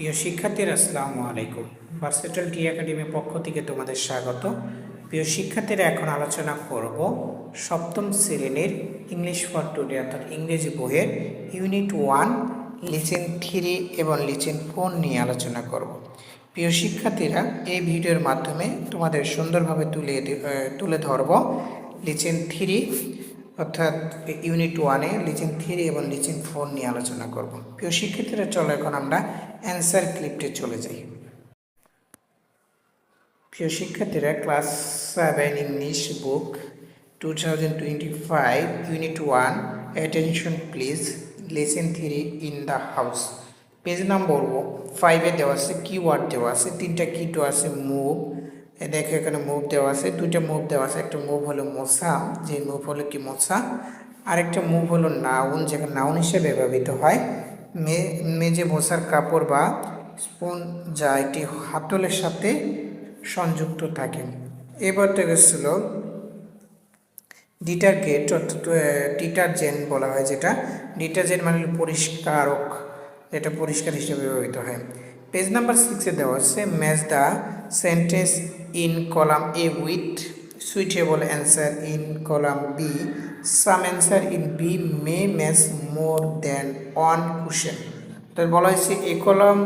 প্রিয় শিক্ষার্থীরা, আসসালামু আলাইকুম। ভার্সেটাল টি একাডেমির পক্ষ থেকে তোমাদের স্বাগত। প্রিয় শিক্ষার্থীরা, এখন আলোচনা করব সপ্তম শ্রেণির ইংলিশ ফর টুডে অর্থাৎ ইংরেজি বইয়ের ইউনিট ওয়ান লিচেন থ্রি এবং লিচেন ফোর নিয়ে আলোচনা করব। প্রিয় শিক্ষার্থীরা, এই ভিডিওর মাধ্যমে তোমাদের সুন্দরভাবে তুলে তুলে ধরব লিচেন থ্রি অর্থাৎ ইউনিট ওয়ানে লিচেন থ্রি এবং লিচেন ফোর নিয়ে আলোচনা করব। প্রিয় শিক্ষার্থীরা, চলো এখন আমরা অ্যান্সার ক্লিপটে চলে যাই। প্রিয় শিক্ষার্থীরা class seven English book two thousand five unit one attention please lesson three in the house page number ফাইভে দেওয়া আছে কিওয়ার্ড দেওয়া আছে, তিনটা কিটো আছে মুভ দেখো এখানে মুভ দেওয়া আছে। দুইটা মুভ দেওয়া আছে। একটা মুভ হলো মশা যে মুভ হলো কি মশা আরেকটা মুভ হলো নাউন যেখানে নাউন হিসেবে ব্যবহৃত হয়। মে, মেজে বসার কাপড় বা স্পুন যা একটি হাতলের সাথে সংযুক্ত থাকে। এবার তো গেছিল ডিটারগেট অর্থাৎ ডিটারজেন্ট বলা হয় যেটা। ডিটারজেন্ট মানে পরিষ্কারক, যেটা পরিষ্কার হিসেবে ব্যবহৃত হয়। পেজ নাম্বার সিক্সে দেওয়া আছে match the sentence in column A with suitable answer in column B some answer in B may match more than one question তো বলা হয়েছে, এ কলাম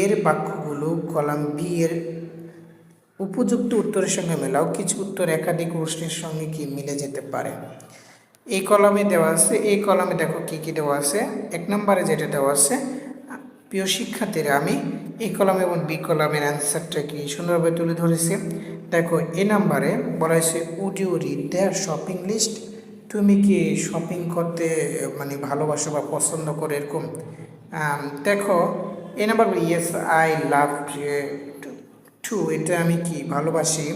এর বাক্যগুলো কলাম বি এর উপযুক্ত উত্তরের সঙ্গে মেলাও, কিছু উত্তর একাধিক প্রশ্নের সঙ্গে কি মিলে যেতে পারে? এই কলামে দেওয়া আছে এই কলামে দেখো কি কি দেওয়া আছে। এক নম্বরে যেটা দেওয়া আছে, প্রিয় শিক্ষার্থীরা, আমি এই কলাম এবং বি কলামের অ্যান্সারটা কি সুন্দরভাবে তুলে ধরেছে? দেখো, এ নাম্বারে বলা হয়েছে would you read their shopping list তুমি কি শপিং করতে মানে ভালোবাসো বা পছন্দ করো এরকম? দেখো, A number yes I love to এটা আমি কি ভালোবাসি?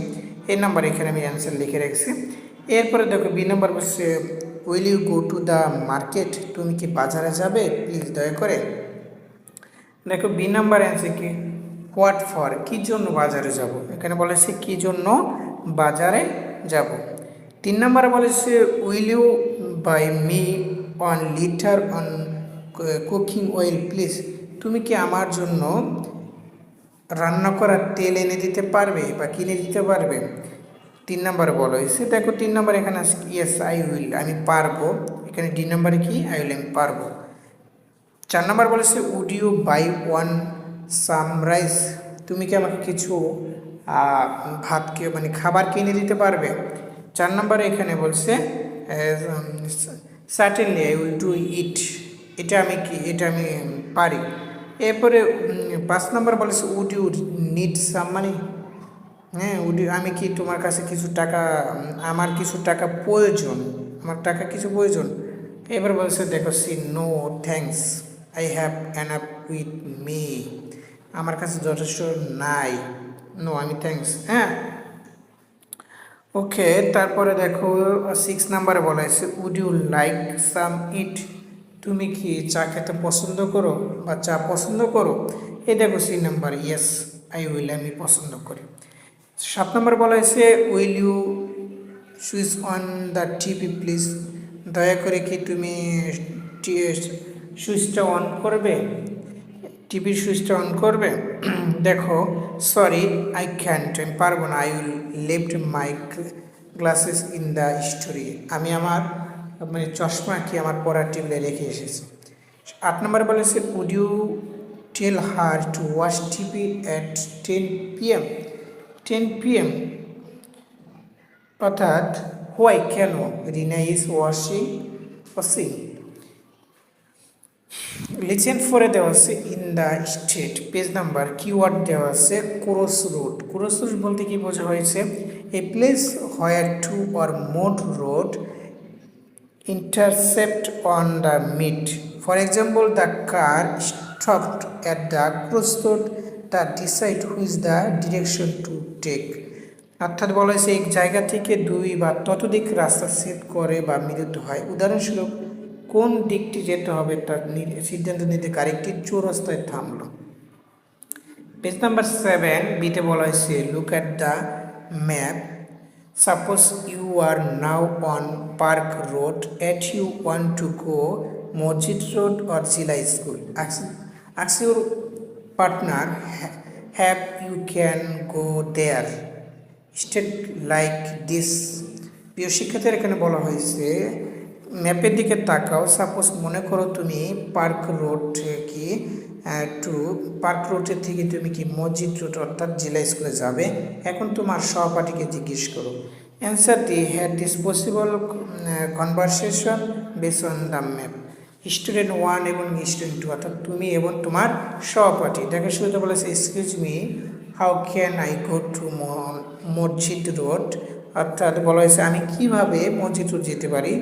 এই নাম্বার এখানে আমি অ্যান্সার লিখে রেখেছি। এরপরে দেখো, বি নাম্বার বলছে will you go to the market তুমি কি বাজারে যাবে? প্লিজ দয়া করে। দেখো বি নাম্বার অ্যান্সার কি? হোয়াট ফর কী জন্য বাজারে যাব? এখানে বলেছে কী জন্য বাজারে যাব? তিন নম্বরে বলেছে will you buy me on litre on cooking oil please তুমি কি আমার জন্য রান্না করার তেল এনে দিতে পারবে বা কিনে দিতে পারবে? তিন নম্বরে বলা হয়েছে, দেখো তিন নম্বর এখানে ইয়েস আই উইল আমি পারব। এখানে ডি নম্বরে কি? আই উইল আমি পারব। চার নম্বর বলেছে would you buy one some rice তুমি কি আমাকে কিছু ভাত মানে খাবার কিনে দিতে পারবে? চার নম্বরে এখানে বলছে certainly I will do it এটা আমি কি, এটা আমি পারি। এরপরে পাঁচ নম্বর বলেছে would you need some money হ্যাঁ উড আমি কি তোমার কাছে কিছু টাকা, আমার কিছু টাকা প্রয়োজন? আমার টাকা কিছু প্রয়োজন। এবার বলছে দেখো C no thanks I have enough with me আমার কাছে যথেষ্ট নাই। নো আমি থ্যাঙ্কস হ্যাঁ। ওকে তারপরে দেখো সিক্স নাম্বারে বলা হয়েছে would you like some it তুমি কি চা খেতে পছন্দ করো বা চা পছন্দ করো? এই দেখো C number yes I will আমি পছন্দ করি। সাত নম্বর বলা হয়েছে will you switch on the TV please দয়া করে কি তুমি সুইচটা অন করবে? টিভির সুইচটা অন করবে? দেখো সরি আই ক্যান্ট আমি পারব না। I will left my glasses in the story আমি আমার মানে চশমা কি আমার পড়ার টেবিলে রেখে এসেছি। আট নম্বর বলেছে would you tell her to watch TV at ten PM ten PM অর্থাৎ হোয়াই কেন? Rina is washing washing lesson ফোরে দেওয়া আছে in the state page number keyword দেওয়া আছে ক্রস রোড ক্রস রোড বলতে কি বোঝা হয়েছে a place where two or more road intercept on the meet. For example, the car stopped at the crossroad that decide which the direction to take. অর্থাৎ বলা হয়েছে এক জায়গা থেকে দুই বা ততোধিক রাস্তা সেট করে বা মিলিত হয় উদাহরণস্বরূপ কোন দিকটি যেতে হবে তার সিদ্ধান্ত নিতে গাড়িটি চৌরাস্তায় থামলো। পেজ নাম্বার সেভেন বিতে বলা হয়েছে look at the map suppose you are now on park road at you want to go Masjid road or Zila school আক্স your partner have you can go there state like this প্রিয় শিক্ষার্থীর এখানে বলা হয়েছে ম্যাপের দিকে তাকাও। Suppose মনে করো তুমি পার্ক রোড কি টু পার্ক রোডের থেকে তুমি কি মসজিদ রোড অর্থাৎ জেলা স্কুলে যাবে। এখন তোমার সহপাঠীকে জিজ্ঞেস করো। Answer the had this possible conversation base on the map student one এবং স্টুডেন্ট টু অর্থাৎ তুমি এবং তোমার সহপাঠী। দেখে, শুরুতে বলেছে excuse me how can I go to Masjid road অর্থাৎ বলা হয়েছে, আমি কীভাবে মসজিদ রোড যেতে পারি?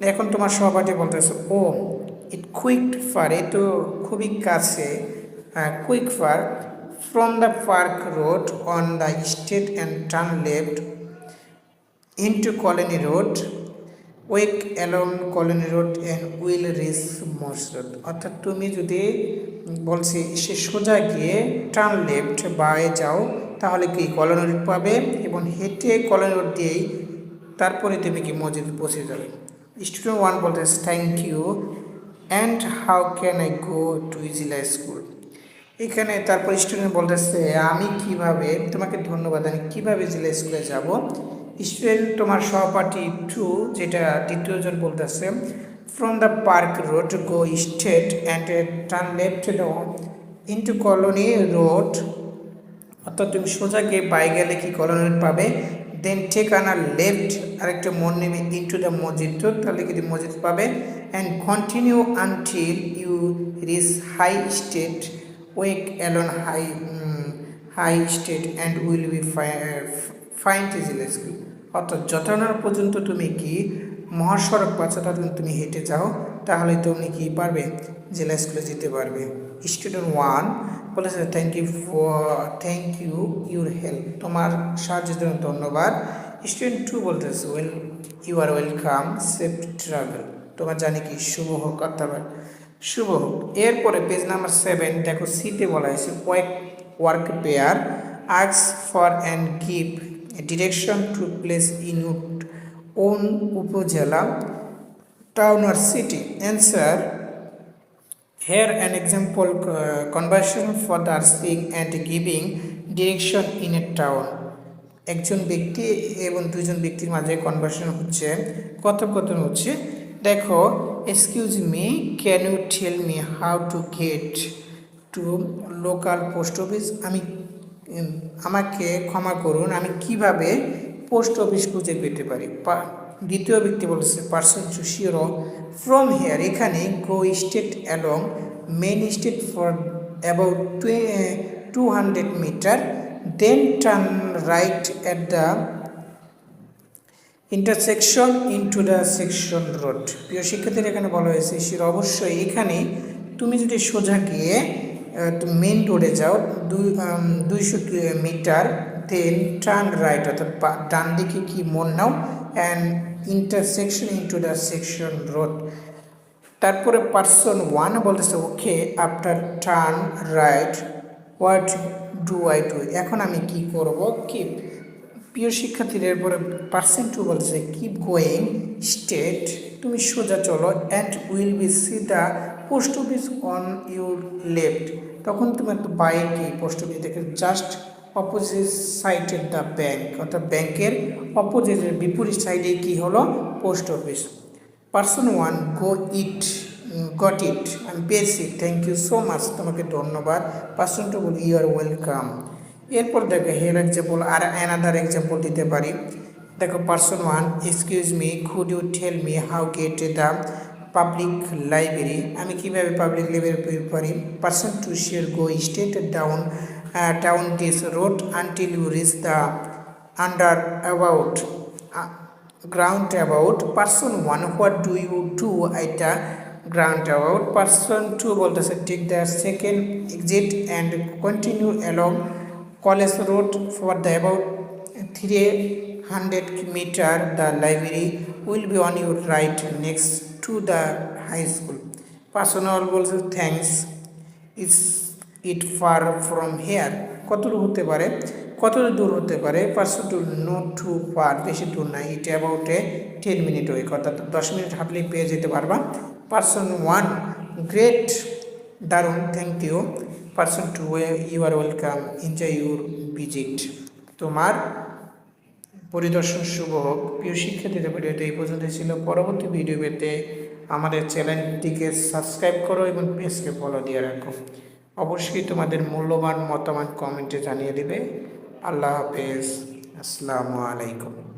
এখন তোমার সহপাঠী বলতেছে, ও ইট কুইক ফার এ তো খুবই কাছে quick far from the park road on the state and turn left into colony road wake along colony road and will reach Road. অর্থাৎ তুমি যদি বলছি সে সোজা গিয়ে টার্ন লেফট বায়ে যাও, তাহলে কি কলোনি রোড পাবে এবং হেঁটে কলোনি রোড দিয়েই তারপরে তুমি কি মসজিদ পৌঁছে যাবে স্টুডেন্ট ওয়ান বলতেছে thank you and how can I go to Zila school এখানে তারপর স্টুডেন্ট বলতেছে আমি কীভাবে, তোমাকে ধন্যবাদ, আমি কীভাবে জেলা স্কুলে যাব? স্টুডেন্ট তোমার সহপাঠী টু যেটা দ্বিতীয়জন বলতেছে from the park road go state and turn left into colony road অর্থাৎ তুমি সোজা গিয়ে বাই গেলে কি কলোনি রোড পাবে? দেন আনার লেফট আরেকটা মোড় নেবে ইন্টু দ্য মসজিদ রোড তাহলে কি মসজিদ পাবে। And continue until you reach high state wake along high high state and will be fine Zila school অর্থাৎ যতনার পর্যন্ত তুমি কি মহাসড়ক পাচ্ছ তুমি হেঁটে যাও, তাহলে তুমি কি পারবে? জেলা স্কুলে যেতে পারবে। স্টুডেন্ট ওয়ান বলেছে thank you thank you your help তোমার সাহায্যের জন্য ধন্যবাদ। স্টুডেন্ট টু বলতেছে well you are welcome safe travel তোমার জানি কি, শুভ হোক, অর্থাৎ শুভ হোক। এরপরে পেজ নাম্বার সেভেন দেখো সিতে বলা হয়েছে কয়েক work pair আক্স for and give direction to place in own upajala town or city. Answer here an example uh, conversion for asking and giving direction in a town. একজন ব্যক্তি এবং দুজন ব্যক্তির মাঝে কনভার্সন হচ্ছে। কথোপকথন হচ্ছে? দেখো excuse me can you tell me how to get to local post office আমি আমাকে ক্ষমা করুন আমি কীভাবে পোস্ট অফিস খুঁজে পেতে পারি? দ্বিতীয় ব্যক্তি বলছে, person two sure from here. এখানে go state along main state for about two hundred metre, then turn right at the intersection into the section road. প্রিয় শিক্ষার্থীর, এখানে বলা হয়েছে শির অবশ্যই এখানে তুমি যদি সোজা গিয়ে মেন রোডে যাও, দুই দুইশো মিটার, দেন টার্ন রাইট, অর্থাৎ ডান দিকে কি মোড় নাও, and intersection into the section road তারপরে পার্সন ওয়ান বলতেছে okay after turn right what do I do এখন আমি কি করব? কি প্রিয় শিক্ষার্থীর, এরপরে পার্সেন্ট টু বলছে কিপ গোয়িং স্টেট তুমি সোজা চলো and will be see the post office on your left তখন তুমি একটা বাইকে পোস্ট অফিস দেখে জাস্ট অপোজিট সাইডের দ্য ব্যাংক অর্থাৎ ব্যাংকের অপোজিটের বিপরীত সাইডে কি হলো? Post office person one go it got it আমি পেয়েছি। থ্যাংক ইউ সো মাচ তোমাকে ধন্যবাদ। পার্সন টু বল ইউ আর ওয়েলকাম এরপর দেখো here example R another example দিতে পারি। দেখো person one excuse me could you tell me how get the public library আমি কীভাবে পাবলিক লাইব্রেরি পারি? Person two sure go state down down this road until you reach the under about ground about person one what do you do এটা ground about person to বলতেছে take the second exit and continue along college road for the about three hundred metre the library will be on your right next to the high school personal বলছে thanks is it far from here. কত দূর হতে পারে? কত দূর হতে পারে? Person two no too far, বেশি দূর না। It about a ten minute wake, অর্থাৎ দশ মিনিট হাঁটলেই পেয়ে যেতে পারবা। পার্সন ওয়ান, গ্রেট দারুণ thank you. Person two you are welcome, enjoy your visit. তোমার পরিদর্শন শুভ হোক। প্রিয় শিক্ষার্থীদের ভিডিওটি এই পর্যন্ত ছিল। পরবর্তী ভিডিও পেতে আমাদের চ্যানেলটিকে সাবস্ক্রাইব করো এবং পেজকে ফলো দিয়ে রাখো। অবশ্যই তোমাদের মূল্যবান মতামত কমেন্টে জানিয়ে দেবে। আল্লাহ হাফেজ। আসসালামু আলাইকুম।